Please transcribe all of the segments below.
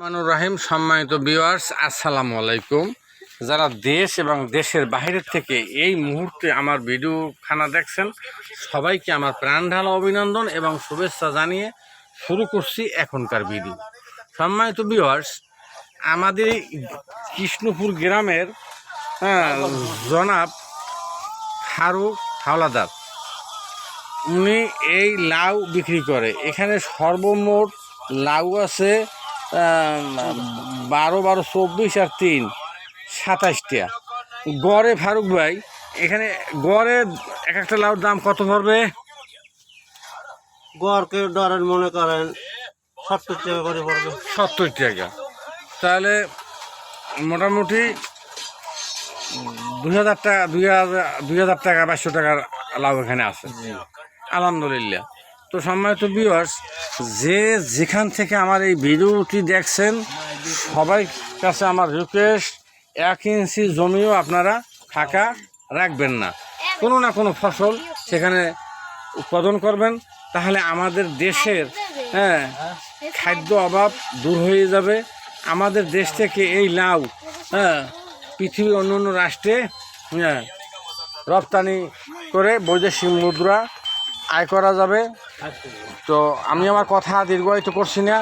মানুর রাহিম সম্মানিত বিওয়ার্স আসসালামু আলাইকুম। যারা দেশ এবং দেশের বাইরের থেকে এই মুহূর্তে আমার ভিডিও খানা দেখছেন সবাইকে আমার প্রাণ ঢালা অভিনন্দন এবং শুভেচ্ছা জানিয়ে শুরু করছি এখনকার ভিডিও সম্মানিত বিওয়ার্স আমাদের কৃষ্ণপুর গ্রামের হ্যাঁ, জনাব ফারুক হাওলাদার। উনি এই লাউ বিক্রি করে। এখানে সর্বমোট লাউ আছে বারো বারো চব্বিশ আর তিন সাতাশটা গড়ে ফারুক ভাই এখানে গড়ে এক একটা লাউর দাম কত পড়বে? গড়কে ধরেন মনে করেন সত্তর টাকা করে পড়বে। সত্তর টাকা। তাহলে মোটামুটি দুই হাজার টাকা দুই হাজার দুই হাজার টাকা বাইশশো টাকার লাভ এখানে আছে। আলহামদুলিল্লাহ। তো সম্মানিত বিয়ার্স যে যেখান থেকে আমার এই ভিডিওটি দেখছেন, সবাই কাছে আমার রিকোয়েস্ট এক ইঞ্চি জমিও আপনারা ফাঁকা রাখবেন না। কোনো না কোনো ফসল সেখানে উৎপাদন করবেন, তাহলে আমাদের দেশের হ্যাঁ খাদ্য অভাব দূর হয়ে যাবে। আমাদের দেশ থেকে এই লাউ হ্যাঁ পৃথিবীর অন্য অন্য রাষ্ট্রে হ্যাঁ রপ্তানি করে বৈদেশিক মুদ্রা আয় করা যাবে। তো আমি আমার কথা দীর্ঘায়িত করছি না।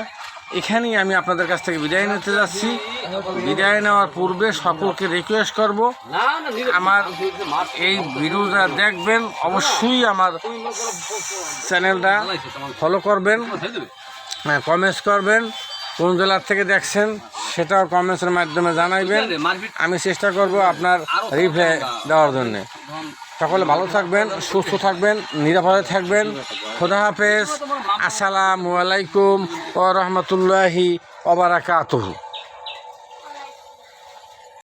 এখানেই আমি আপনাদের কাছ থেকে বিদায় নিতে যাচ্ছি। বিদায় নেওয়ার পূর্বে সকলকে রিকোয়েস্ট করব আমার এই ভিডিওটা দেখবেন অবশ্যই আমার চ্যানেলটা ফলো করবেন। হ্যাঁ কমেন্টস করবেন কোন জেলার থেকে দেখছেন সেটাও কমেন্টসের মাধ্যমে জানাইবেন। আমি চেষ্টা করব আপনার রিপ্লাই দেওয়ার জন্যে। সকলে ভালো থাকবেন সুস্থ থাকবেন নিরাপদে থাকবেন। খোদা হাফেজ। আসসালামু আলাইকুম ও রহমতুল্লাহি ওবারাকাতুহু